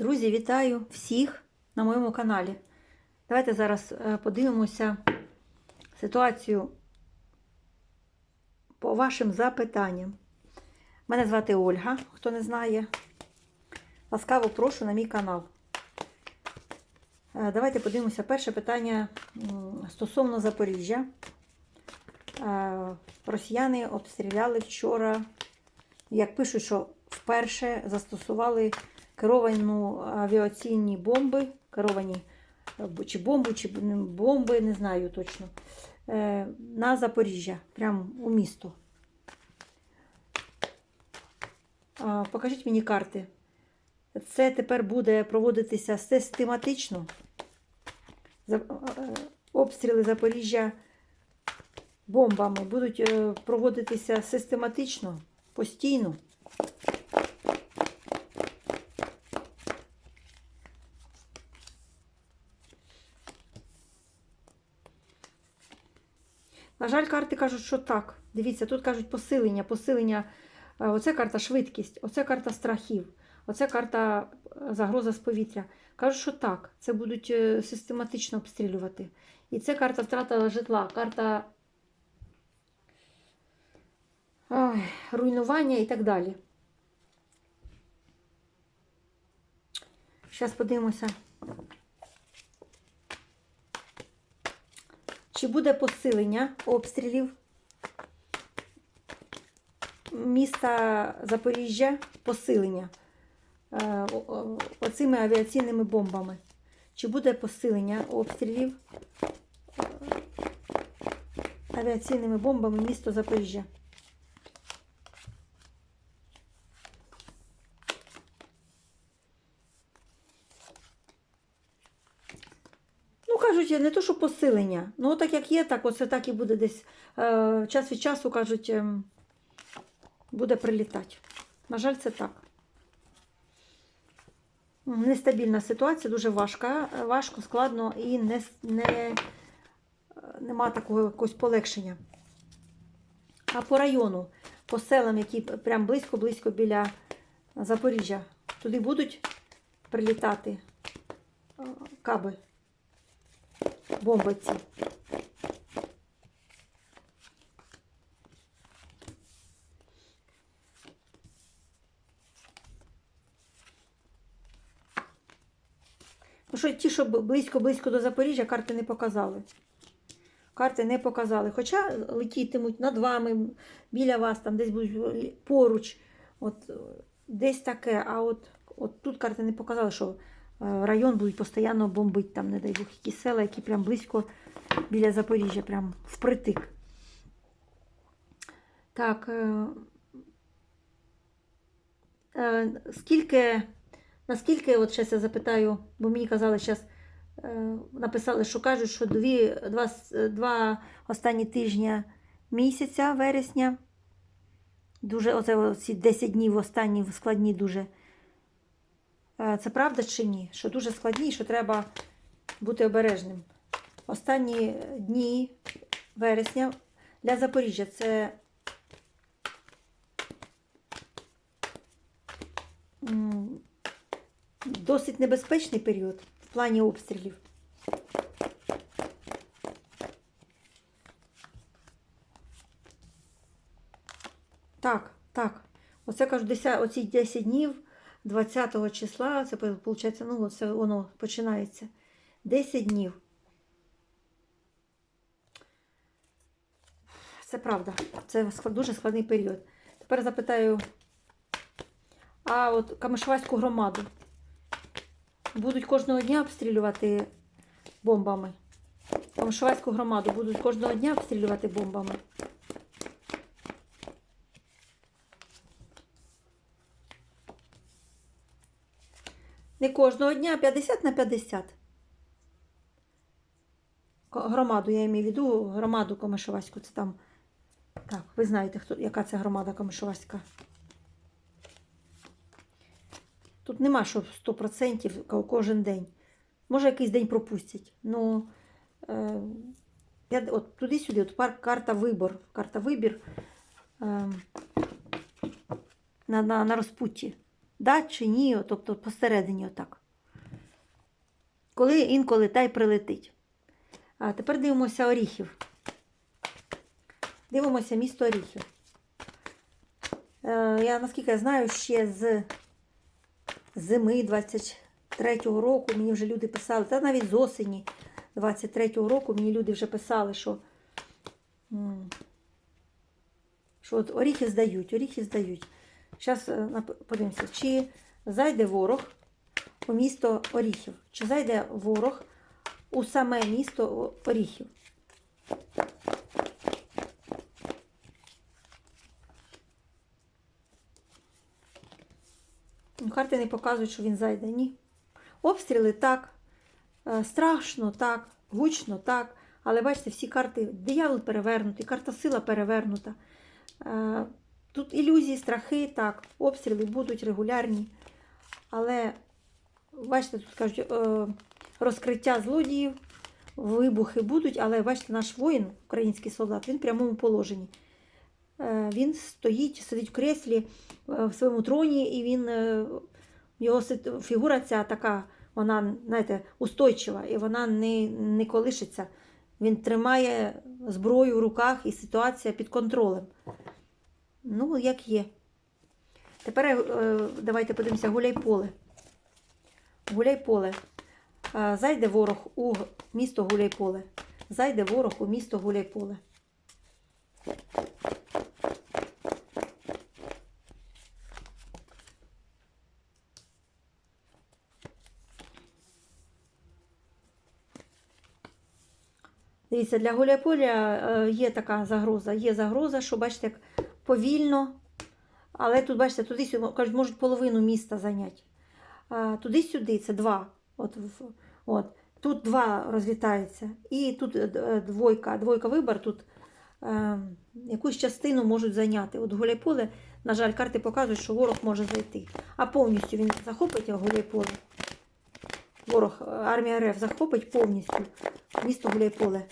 Друзі, вітаю всіх на моєму каналі. Давайте зараз е, подивимося ситуацію по вашим запитанням. Мене звати Ольга, хто не знає. Ласкаво прошу на мій канал. Е, Давайте подивимося перше питання стосовно Запоріжжя. Е, Росіяни обстріляли вчора, як пишуть, що вперше застосували керовану авіаційні бомби, керовані е, чи бомби, чи бомби, не знаю точно, е, на Запоріжжя, прямо у місто. Покажіть мені карти. Це тепер буде проводитися систематично. Е, Обстріли Запоріжжя бомбами будуть проводитися систематично, постійно. На жаль, карти кажуть, що так. Дивіться, тут кажуть посилення, посилення. Е, Оце карта швидкість, оце карта страхів, оце карта е, загроза з повітря. Кажуть, що так, це будуть е, систематично обстрілювати. І це карта втрата житла, карта ой, руйнування і так далі. Зараз подивимося. Чи буде посилення обстрілів міста Запоріжжя посилення е, оцими авіаційними бомбами? Чи буде посилення обстрілів е, авіаційними бомбами місто Запоріжжя? Ну, кажуть, не то, що посилення. Ну, так як є, так оце так і буде десь. Е, час від часу, кажуть, ем, буде прилітати. На жаль, це так. Нестабільна ситуація, дуже важка, е, важко, складно і не, не, е, нема такого якогось полегшення. А по району, по селам, які прям близько-близько біля Запоріжжя, туди будуть прилітати е, каби, бомби ці. Ну, що ті, що близько-близько до Запоріжжя, карти не показали. Карти не показали. Хоча летітимуть над вами, біля вас, там десь будуть поруч. От, десь таке. А от, от тут карти не показали, що район будуть постійно бомбити, там, не дай Бог, якісь села, які прям близько біля Запоріжжя, прям впритик. Так. Е, е, скільки, наскільки, от зараз я запитаю, бо мені казали, зараз е, написали, що кажуть, що дві, два, два останні тижня місяця, вересня, дуже, оце ці 10 днів останні складні дуже. Е, Це правда чи ні? Що дуже складні, що треба бути обережним. Останні дні вересня для Запоріжжя це досить небезпечний період в плані обстрілів. Так, так. Оце кажу, 10, оці 10 днів 20 числа, це виходить, ну, це воно починається. 10 днів. Це правда. Це дуже складний період. Тепер запитаю, а от Камишваську громаду будуть кожного дня обстрілювати бомбами. Камишваську громаду будуть кожного дня обстрілювати бомбами. Не кожного дня, 50 на 50. Громаду, я маю в виду, громаду Комишеваську. Це там. Так, ви знаєте, хто, яка це громада Комишеваська. Тут нема, що 100% кожен день. Може, якийсь день пропустять. Ну, е, от туди-сюди, от пар, карта вибор. Карта вибір е, на, на, на розпутті. Да чи ні, тобто посередині отак. Коли інколи та й прилетить. А тепер дивимося оріхів. Дивимося місто Оріхів. Е, я наскільки я знаю, ще з зими 23-го року мені вже люди писали, та навіть з осені 23-го року мені люди вже писали, що, що от оріхи здають, оріхи здають. Зараз подивимося, чи зайде ворог у місто Оріхів, чи зайде ворог у саме місто Оріхів. Ну, Карти не показують, що він зайде. Ні. Обстріли так, е, страшно так, гучно так. Але бачите, всі карти, диявол перевернутий, карта сила перевернута. Тут ілюзії, страхи, так, обстріли будуть регулярні. Але, бачите, тут кажуть, е, розкриття злодіїв, вибухи будуть, але бачите, наш воїн, український солдат, він в прямому положенні. Е, Він стоїть, сидить в креслі е, в своєму троні, і він, його фігура ця така, вона, знаєте, устойчива, і вона не, не колишиться. Він тримає зброю в руках і ситуація під контролем. Ну, як є. Тепер е, давайте подивимося гуляй-поле. Гуляй-поле. Е, Зайде ворог у місто Гуляй-поле. Зайде ворог у місто Гуляй-поле. Дивіться, для Гуляйполя е, є така загроза. Є загроза, що бачите, як повільно, але тут, бачите, туди сюди кажуть, можуть половину міста зайняти. Туди-сюди це два. От, от. Тут два розлітаються. І тут е, е, двойка. Двойка вибор тут е, якусь частину можуть зайняти. От Гуляйполе, на жаль, карти показують, що ворог може зайти. А повністю він захопить Гуляйполе. Ворог, е, армія РФ захопить повністю місто Гуляйполе.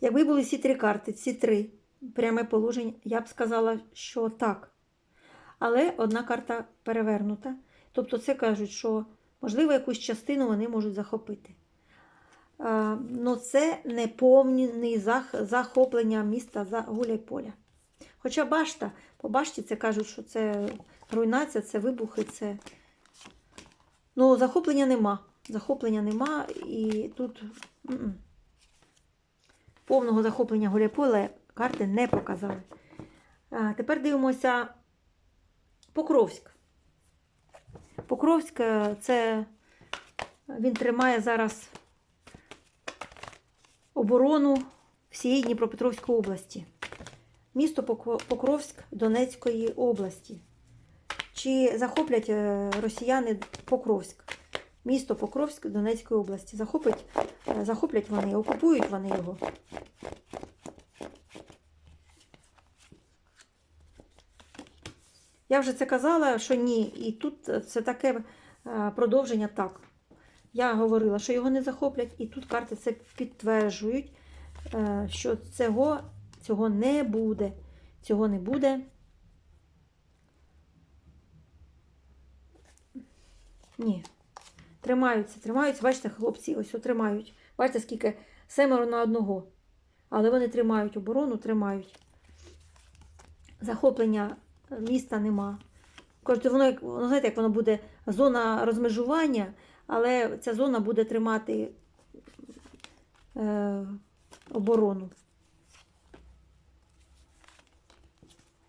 Якби були всі три карти, ці три пряме положення, я б сказала, що так. Але одна карта перевернута. Тобто це кажуть, що можливо якусь частину вони можуть захопити. Ну це не повне захоплення міста за Гуляйполя. Хоча башта, по башті це кажуть, що це руйнація, це вибухи, це. Ну, захоплення нема. Захоплення нема і тут. Повного захоплення Гуляйполя карти не показали. А, тепер дивимося Покровськ. Покровськ е, це він тримає зараз оборону всієї Дніпропетровської області. Місто Покровськ Донецької області. Чи захоплять е, росіяни Покровськ? Місто Покровськ Донецької області. Захоплять, е, захоплять вони, окупують вони його. Я вже це казала, що ні. І тут це таке е, продовження так. Я говорила, що його не захоплять, і тут карти це підтверджують, е, що цього, цього не буде. Цього не буде. Ні. Тримаються, тримаються. Бачите, хлопці ось тримають. Бачите, скільки семеро на одного. Але вони тримають оборону, тримають. Захоплення міста нема. Кажуть, воно, як, воно, знаєте, як воно буде зона розмежування, але ця зона буде тримати е, оборону.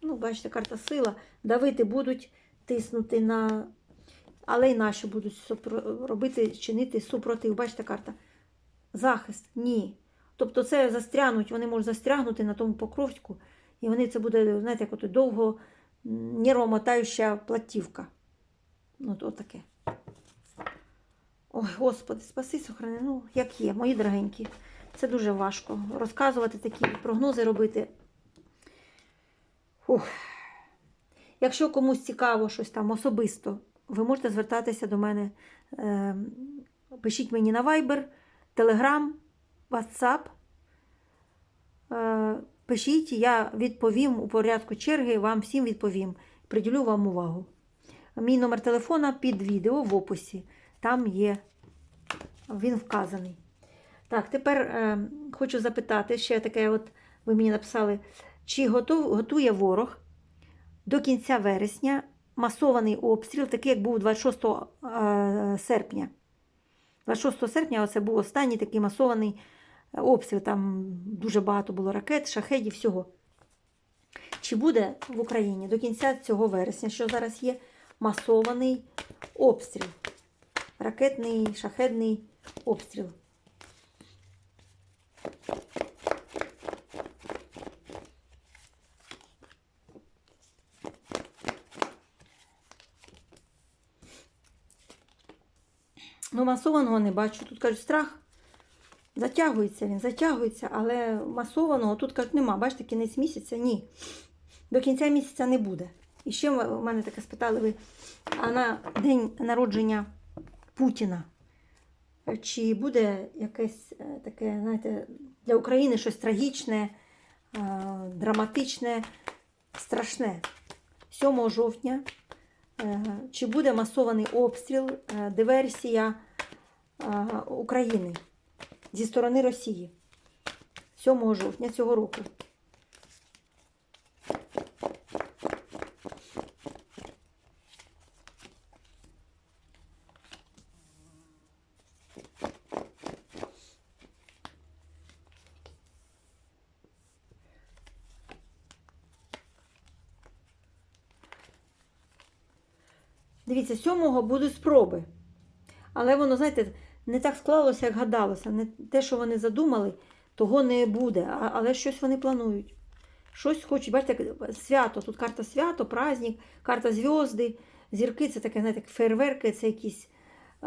Ну, бачите, карта сила. Давити будуть тиснути на. Але й наші будуть робити, чинити супротив. Бачите, карта. Захист. Ні. Тобто це застрянуть, вони можуть застрягнути на тому покровську, і вони це буде, знаєте, як от довго нервомотаюча платівка. Ну, от таке. Ой, Господи, спаси, сохрани. Ну, як є, мої дорогенькі. Це дуже важко. Розказувати такі прогнози робити. Ух. Якщо комусь цікаво щось там особисто, ви можете звертатися до мене. Е, пишіть мені на Viber, Telegram, WhatsApp. пишіть, я відповім у порядку черги, вам всім відповім. Приділю вам увагу. Мій номер телефона під відео в описі. Там є, він вказаний. Так, тепер е, хочу запитати ще таке, от ви мені написали, чи готов, готує ворог до кінця вересня масований обстріл, такий, як був 26 е, серпня. 26 серпня це був останній такий масований е, обстріл. Там дуже багато було ракет, шахедів, всього. Чи буде в Україні до кінця цього вересня, що зараз є, масований обстріл? Ракетний, шахедний обстріл. Ну, масованого не бачу. Тут кажуть, страх затягується він, затягується, але масованого тут кажуть, нема. Бачите, кінець місяця? Ні. До кінця місяця не буде. І ще в мене таке спитали ви, а на день народження Путіна. Чи буде якесь е, таке, знаєте, для України щось трагічне, е, драматичне, страшне? 7 жовтня чи буде масований обстріл, е, диверсія е, України зі сторони Росії 7 жовтня цього року. Дивіться, сьомого будуть спроби. Але воно, знаєте, не так склалося, як гадалося. Не те, що вони задумали, того не буде. Але щось вони планують. Щось хочуть, бачите, свято. Тут карта свято, праздник, карта зв'язди, зірки це таке, знаєте, фейерверки, це якісь.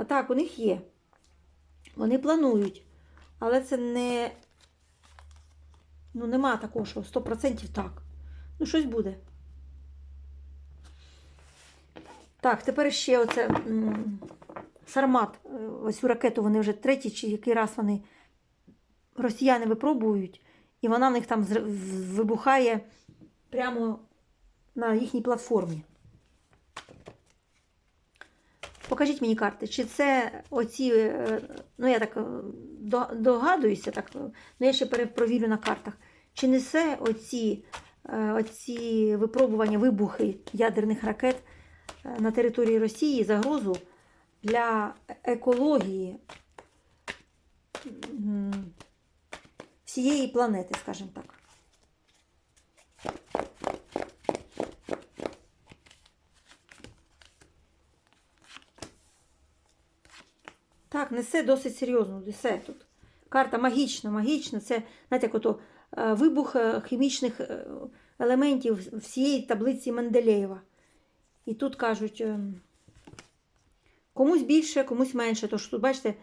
Так, у них є. Вони планують. Але це не. Ну, нема такого, що 100% так. Ну, щось буде. Так, тепер ще оце Сармат. Е, Ось цю ракету вони вже третій чи який раз вони росіяни випробують, і вона в них там вибухає прямо на їхній платформі. Покажіть мені карти, чи це оці, е, ну я так е, догадуюся, так, ну я ще перепровірю на картах. Чи несе оці, оці випробування, вибухи ядерних ракет на території Росії загрозу для екології всієї планети, скажімо так. Так, несе досить серйозно, несе тут. Карта магічна, магічна. Це, знаєте, як ото е, вибух е, хімічних е, елементів всієї таблиці Менделєєва. І тут кажуть, ем, комусь більше, комусь менше. Тож тут, бачите,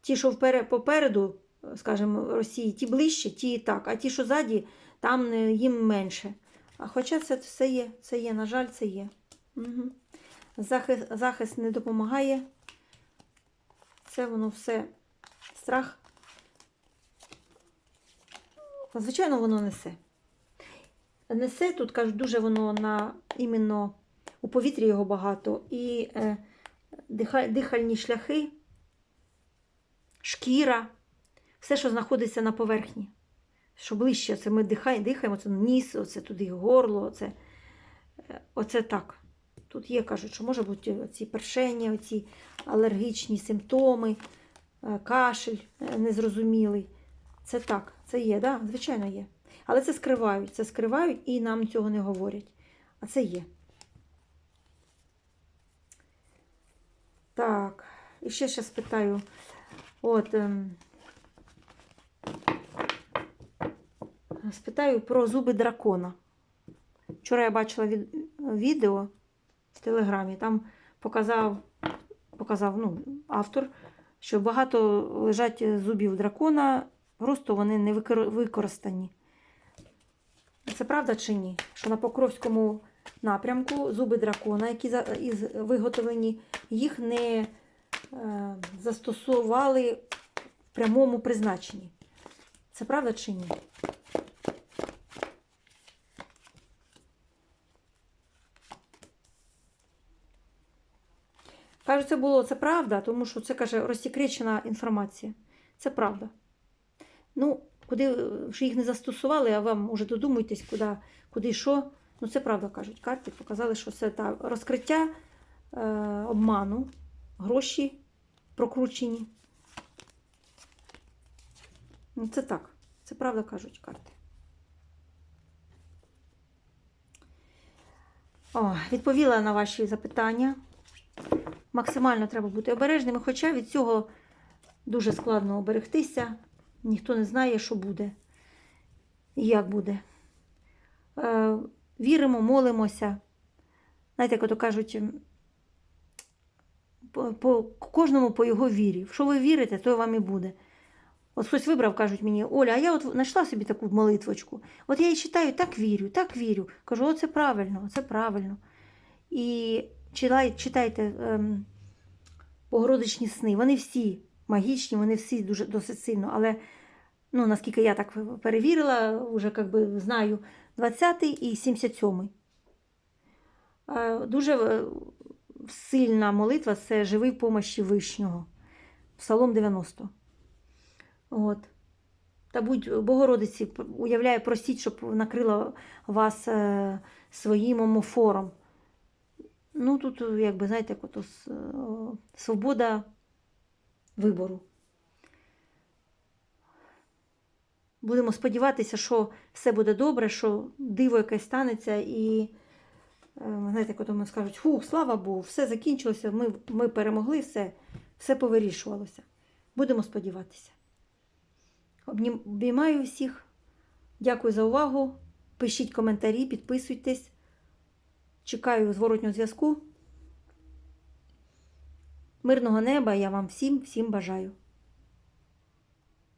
ті, що попереду, скажімо, Росії, ті ближче, ті і так, а ті, що ззаді, там е, їм менше. А хоча це все є, це є, на жаль, це є. Угу. Захист, захист не допомагає. Це воно все страх. Звичайно, воно несе. Несе тут, кажуть, дуже воно на іменно у повітрі його багато. І е, дихальні шляхи, шкіра, все, що знаходиться на поверхні. Що ближче, це ми дихаємо, дихаємо, це ніс, оце туди горло, оце, е, оце так. Тут є, кажуть, що може бути ці першення, оці алергічні симптоми, е, кашель е, незрозумілий. Це так, це є, да? звичайно є. Але це скривають, це скривають і нам цього не говорять. А це є. Так, і ще ще спитаю. От, спитаю про зуби дракона. Вчора я бачила від, відео в Телеграмі, там показав, показав ну, автор, що багато лежать зубів дракона, просто вони не використані. Це правда чи ні? Що на Покровському напрямку зуби дракона, які виготовлені, їх не е, застосували в прямому призначенні. Це правда чи ні? Кажу, це було це правда, тому що це каже розсікречена інформація. Це правда. Ну, куди е, що їх не застосували, а вам може додумуйтесь, куди, куди що. Ну, це правда кажуть. Карти показали, що це та розкриття е, обману, гроші прокручені. Ну, це так. Це правда кажуть карти. О, відповіла на ваші запитання. Максимально треба бути обережними, хоча від цього дуже складно оберегтися. Ніхто не знає, що буде і як буде. Віримо, молимося. Знаєте, як ото кажуть, по, по кожному по його вірі. В що ви вірите, то вам і буде. От хтось вибрав, кажуть мені, Оля, а я от знайшла собі таку молитвочку. От я її читаю, так вірю, так вірю. Кажу, оце правильно, це правильно. І читайте ем, Богородичні сни. Вони всі магічні, вони всі дуже досить сильно. Але ну, наскільки я так перевірила, вже як би знаю, 20 і 77. Е, Дуже е, сильна молитва це живий в помощі Вишнього. Псалом 90. От. Та будь Богородиці, уявляю, просіть, щоб накрила вас е, своїм омофором. Ну, тут, якби, знаєте, свобода вибору. Будемо сподіватися, що все буде добре, що диво якесь станеться, і е, знаєте, ото ми скажуть, фух, слава Богу, все закінчилося, ми, ми перемогли, все, все повирішувалося. Будемо сподіватися. Обіймаю всіх. Дякую за увагу. Пишіть коментарі, підписуйтесь. Чекаю зворотнього зв'язку. Мирного неба я вам всім, всім бажаю.